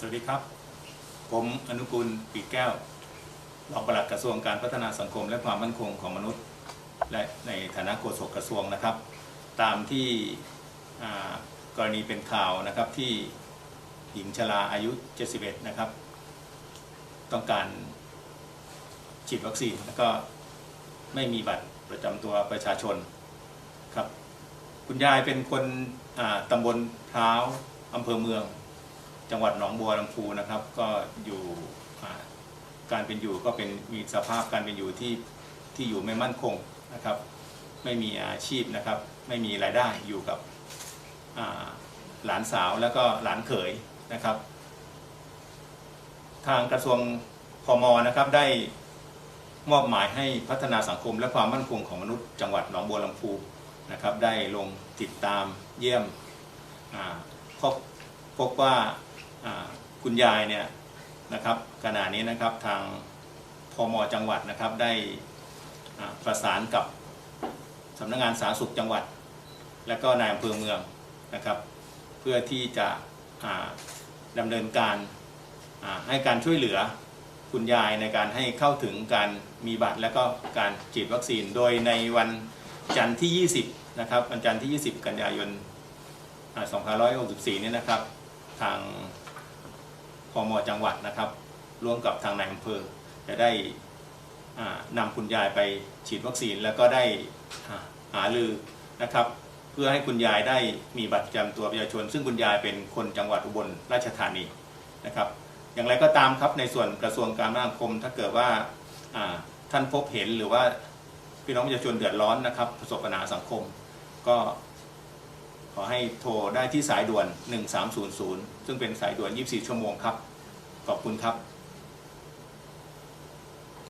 สวัสดีครับ ผมอนุกูลปีแก้วรองปลัดกระทรวงการพัฒนาสังคมและความมั่นคงของมนุษย์ และในฐานะโฆษกกระทรวงนะครับ ตามที่กรณีเป็นข่าวนะครับที่หญิงชราอายุ 71 นะครับ ต้องการฉีดวัคซีนแล้วก็ไม่มีบัตรประจำตัวประชาชนครับ คุณยายเป็นคนตำบลพร้าวอำเภอเมือง จังหวัดหนองบัวลำพูนะครับ ก็อยู่การเป็นอยู่ก็เป็นมีสภาพการเป็นอยู่ที่ที่อยู่ไม่มั่นคงนะครับ ไม่มีอาชีพนะครับ ไม่มีรายได้อยู่กับหลานสาวแล้วก็หลานเขยนะครับ ทางกระทรวงพมนะครับได้มอบหมายให้พัฒนาสังคมและความมั่นคงของมนุษย์จังหวัดหนองบัวลำพูนะครับ ได้ลงติดตามเยี่ยมพบพบว่า คุณยายเนี่ยนะครับขณะนี้นะครับทางพมจังหวัดนะครับได้ประสานกับสำนักงานสาธารณสุขจังหวัด และก็นายอำเภอเมืองนะครับ เพื่อที่จะดำเนินการให้การช่วยเหลือคุณยายในการให้เข้าถึงการมีบัตรและก็การฉีดวัคซีน โดยในวันจันทร์ที่ 20 นะครับ วันจันทร์ที่ 20 กันยายนอ่า2564 เนี่ยนะครับ จังหวัดนะครับ ร่วมกับทางนายอำเภอจะได้อ่านำคุณยายไปฉีดวัคซีนแล้วก็ได้หาลือนะครับ เพื่อให้คุณยายได้มีบัตรประจำตัวประชาชน ซึ่งคุณยายเป็นคนจังหวัดอุบลราชธานีนะครับ อย่างไรก็ตามครับในส่วนกระทรวงการคมนาคม ถ้าเกิดว่าอ่าท่านพบเห็นหรือว่าพี่น้องประชาชนเดือดร้อนนะครับ ประสบปัญหาสังคม ก็ขอให้โทรได้ที่สายด่วน 1300 ซึ่งเป็นสายด่วน 24 ชั่วโมงครับ ขอบคุณครับ